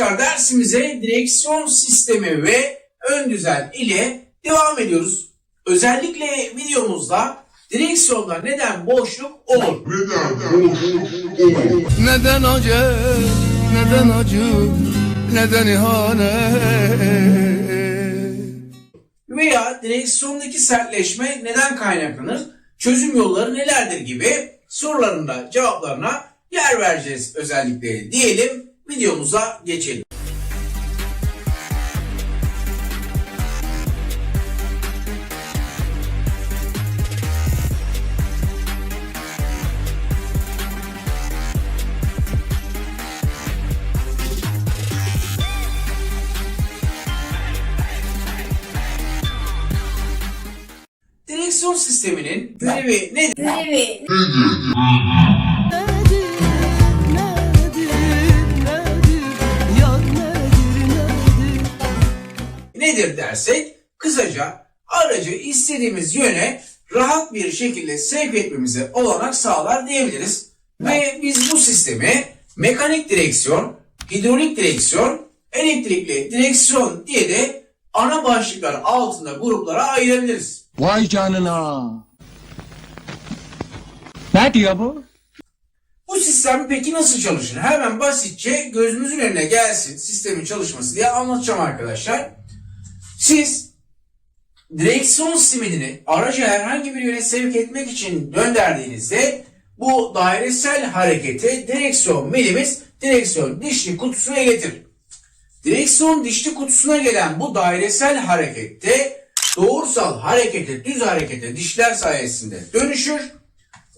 Arkadaşlar dersimize direksiyon sistemi ve ön düzen ile devam ediyoruz. Özellikle videomuzda direksiyonda neden boşluk olur? Neden acı, neden acı, neden ihanet? Veya direksiyondaki sertleşme neden kaynaklanır? Çözüm yolları nelerdir gibi sorularında cevaplarına yer vereceğiz özellikle diyelim. Videomuza geçelim. Direksiyon sisteminin görevi nedir? Görevi Nedir, nedir dersek kısaca aracı istediğimiz yöne rahat bir şekilde sevk etmemize olanak sağlar diyebiliriz. Ve biz bu sistemi mekanik direksiyon, hidrolik direksiyon, elektrikli direksiyon diye de ana başlıklar altında gruplara ayırabiliriz. Vay canına. Ne diyor bu? Bu sistem peki nasıl çalışır? Hemen basitçe gözümüzün önüne gelsin sistemin çalışması diye anlatacağım arkadaşlar. Siz direksiyon simidini araca herhangi bir yöne sevk etmek için gönderdiğinizde bu dairesel hareketi direksiyon milimiz direksiyon dişli kutusuna iletir. Direksiyon dişli kutusuna gelen bu dairesel harekette doğrusal harekete, düz harekete dişler sayesinde dönüşür.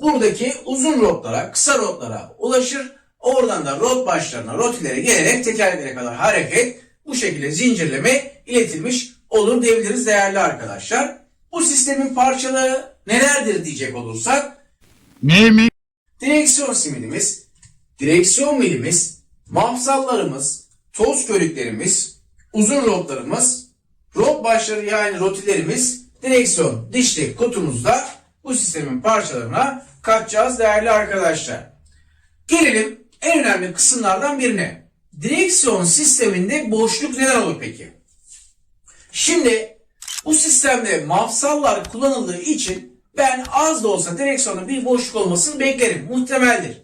Buradaki uzun rotlara, kısa rotlara ulaşır. Oradan da rot başlarına, rotilere gelerek tekerleklere kadar hareket bu şekilde zincirleme iletilmiş olur diyebiliriz değerli arkadaşlar. Bu sistemin parçaları nelerdir diyecek olursak Ne mi? direksiyon simidimiz, direksiyon milimiz, mafsallarımız, toz körüklerimiz, uzun rotlarımız, rot başları yani rotilerimiz, direksiyon dişli kutumuzda bu sistemin parçalarına katacağız değerli arkadaşlar. Gelelim en önemli kısımlardan birine. Direksiyon sisteminde boşluk neden olur peki? Şimdi bu sistemde mafsallar kullanıldığı için ben az da olsa direksiyonda bir boşluk olmasını beklerim. Muhtemeldir.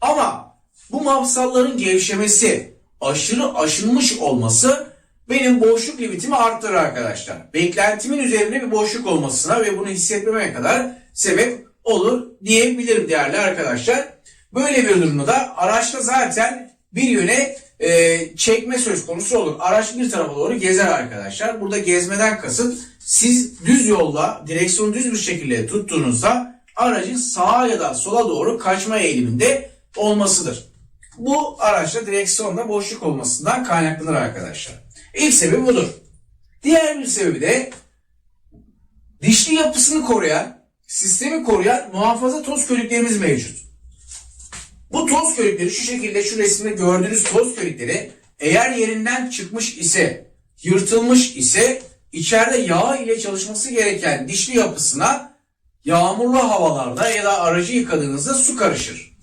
Ama bu mafsalların gevşemesi, aşırı aşınmış olması benim boşluk limitimi arttırır arkadaşlar. Beklentimin üzerinde bir boşluk olmasına ve bunu hissetmemeye kadar sebep olur diyebilirim değerli arkadaşlar. Böyle bir durumda da araçta zaten bir yöne e, çekme söz konusu olur. Araç bir tarafa doğru gezer arkadaşlar. Burada gezmeden kasıt siz düz yolda direksiyonu düz bir şekilde tuttuğunuzda aracın sağa ya da sola doğru kaçma eğiliminde olmasıdır. Bu araçta direksiyonda boşluk olmasından kaynaklanır arkadaşlar. İlk sebebi budur. Diğer bir sebebi de dişli yapısını koruyan, sistemi koruyan muhafaza toz körüklerimiz mevcut. Bu toz körükleri şu şekilde şu resimde gördüğünüz toz körükleri eğer yerinden çıkmış ise, yırtılmış ise içeride yağ ile çalışması gereken dişli yapısına yağmurlu havalarda ya da aracı yıkadığınızda su karışır.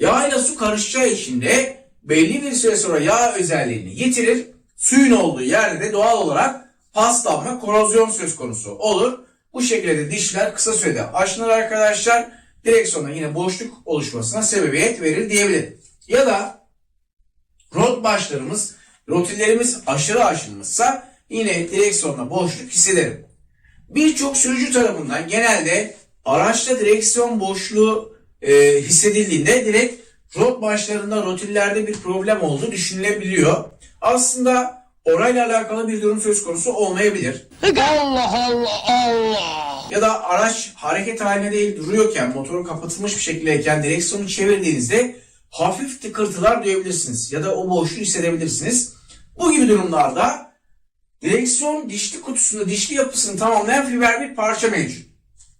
Yağ ile su karışacağı için de belli bir süre sonra yağ özelliğini yitirir. Suyun olduğu yerde de doğal olarak paslanma, korozyon söz konusu olur. Bu şekilde de dişler kısa sürede aşınır arkadaşlar. Direksiyona yine boşluk oluşmasına sebebiyet verir diyebilirim. Ya da rot başlarımız, rotillerimiz aşırı aşınmışsa yine direksiyonda boşluk hissederim. Birçok sürücü tarafından genelde araçta direksiyon boşluğu e, hissedildiğinde direkt rot başlarında rotillerde bir problem olduğu düşünülebiliyor. Aslında orayla alakalı bir durum söz konusu olmayabilir. Allah Allah Allah. Ya da araç hareket haline değil duruyorken motoru kapatılmış bir şekildeyken direksiyonu çevirdiğinizde hafif tıkırtılar duyabilirsiniz ya da o boşluğu hissedebilirsiniz. Bu gibi durumlarda direksiyon dişli kutusunda dişli yapısını tamamlayan fiber bir parça mevcut.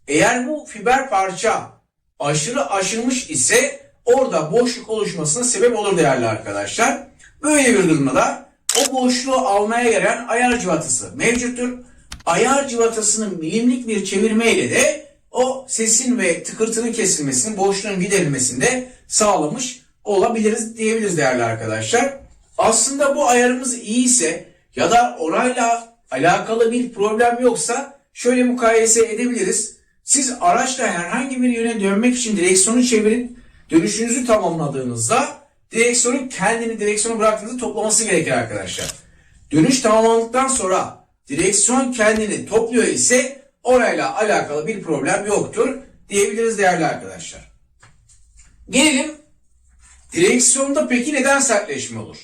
Eğer bu fiber parça aşırı aşınmış ise orada boşluk oluşmasına sebep olur değerli arkadaşlar. Böyle bir durumda da o boşluğu almaya gelen ayar civatası mevcuttur. Ayar civatasının milimlik bir çevirmeyle de o sesin ve tıkırtının kesilmesini, boşluğun giderilmesini de sağlamış olabiliriz diyebiliriz değerli arkadaşlar. Aslında bu ayarımız iyi ise ya da orayla alakalı bir problem yoksa şöyle mukayese edebiliriz. Siz araçla herhangi bir yöne dönmek için direksiyonu çevirin. Dönüşünüzü tamamladığınızda direksiyonun kendini direksiyonu bıraktığınızda toplaması gerekir arkadaşlar. Dönüş tamamlandıktan sonra direksiyon kendini topluyor ise orayla alakalı bir problem yoktur diyebiliriz değerli arkadaşlar. Gelelim direksiyonda peki neden sertleşme olur?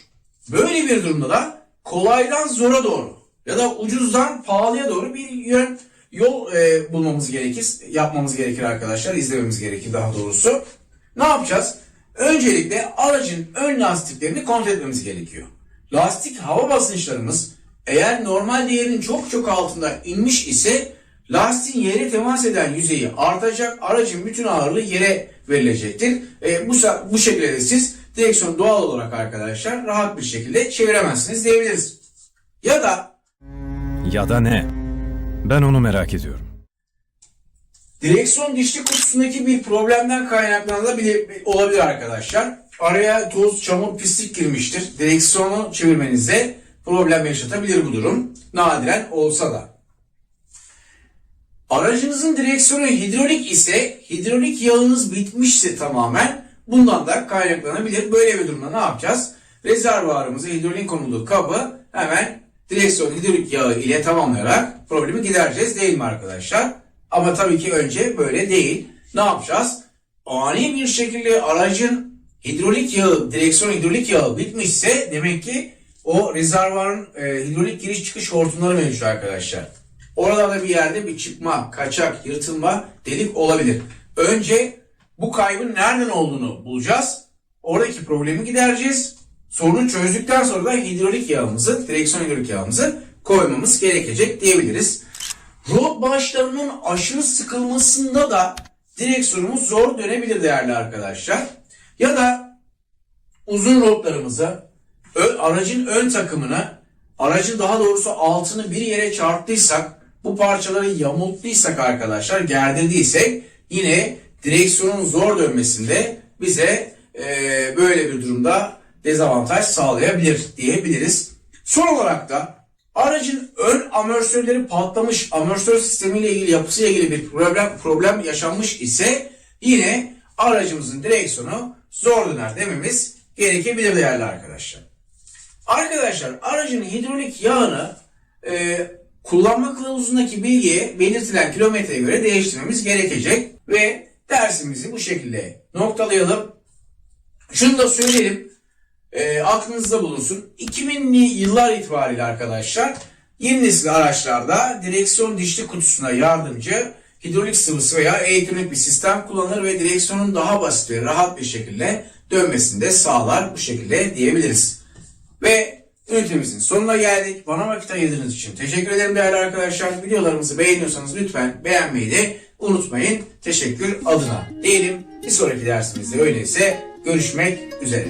Böyle bir durumda da kolaydan zora doğru ya da ucuzdan pahalıya doğru bir yön yol e, bulmamız gerekir, yapmamız gerekir arkadaşlar, izlememiz gerekir daha doğrusu. Ne yapacağız? Öncelikle aracın ön lastiklerini kontrol etmemiz gerekiyor. Lastik hava basınçlarımız eğer normal değerinin çok çok altında inmiş ise lastiğin yere temas eden yüzeyi artacak, aracın bütün ağırlığı yere verilecektir. E, bu, bu şekilde de siz direksiyonu doğal olarak arkadaşlar rahat bir şekilde çeviremezsiniz diyebiliriz. Ya da Ya da ne? Ben onu merak ediyorum. Direksiyon dişli kutusundaki bir problemden kaynaklanabilir olabilir arkadaşlar. Araya toz, çamur, pislik girmiştir. Direksiyonu çevirmenize problem yaşatabilir bu durum. Nadiren olsa da. Aracınızın direksiyonu hidrolik ise hidrolik yağınız bitmişse tamamen bundan da kaynaklanabilir. Böyle bir durumda ne yapacağız? Rezervuarımızı hidrolik konulu kabı hemen direksiyon hidrolik yağı ile tamamlayarak problemi gidereceğiz değil mi arkadaşlar? Ama tabii ki önce böyle değil. Ne yapacağız? Ani bir şekilde aracın hidrolik yağı, direksiyon hidrolik yağı bitmişse demek ki o rezervuarın e, hidrolik giriş çıkış hortumları mevcut arkadaşlar. Oralarda bir yerde bir çıkma, kaçak, yırtılma, delik olabilir. Önce bu kaybın nereden olduğunu bulacağız. Oradaki problemi gidereceğiz. Sorunu çözdükten sonra da hidrolik yağımızı, direksiyon hidrolik yağımızı koymamız gerekecek diyebiliriz. Rot başlarının aşırı sıkılmasında da direksiyonumuz zor dönebilir değerli arkadaşlar. Ya da uzun rotlarımızı, ö- aracın ön takımını, aracın daha doğrusu altını bir yere çarptıysak, bu parçaları yamulttuysak arkadaşlar, gerdirdiysek yine direksiyonun zor dönmesinde bize eee, böyle bir durumda dezavantaj sağlayabilir diyebiliriz. Son olarak da aracın ön amortisörleri patlamış, amortisör sistemiyle ilgili yapısıyla ilgili bir problem problem yaşanmış ise yine aracımızın direksiyonu zor döner dememiz gerekebilir değerli arkadaşlar. Arkadaşlar aracın hidrolik yağını e, kullanma kılavuzundaki bilgiye belirtilen kilometreye göre değiştirmemiz gerekecek ve dersimizi bu şekilde noktalayalım. Şunu da söyleyelim e, aklınızda bulunsun. 2000'li yıllar itibariyle arkadaşlar yeni nesil araçlarda direksiyon dişli kutusuna yardımcı hidrolik sıvısı veya elektronik bir sistem kullanılır ve direksiyonun daha basit ve rahat bir şekilde dönmesini de sağlar bu şekilde diyebiliriz. Ve ünitemizin sonuna geldik. Bana vakit ayırdığınız için teşekkür ederim değerli arkadaşlar. Videolarımızı beğeniyorsanız lütfen beğenmeyi de unutmayın. Teşekkür adına diyelim. Bir sonraki dersimizde öyleyse görüşmek üzere.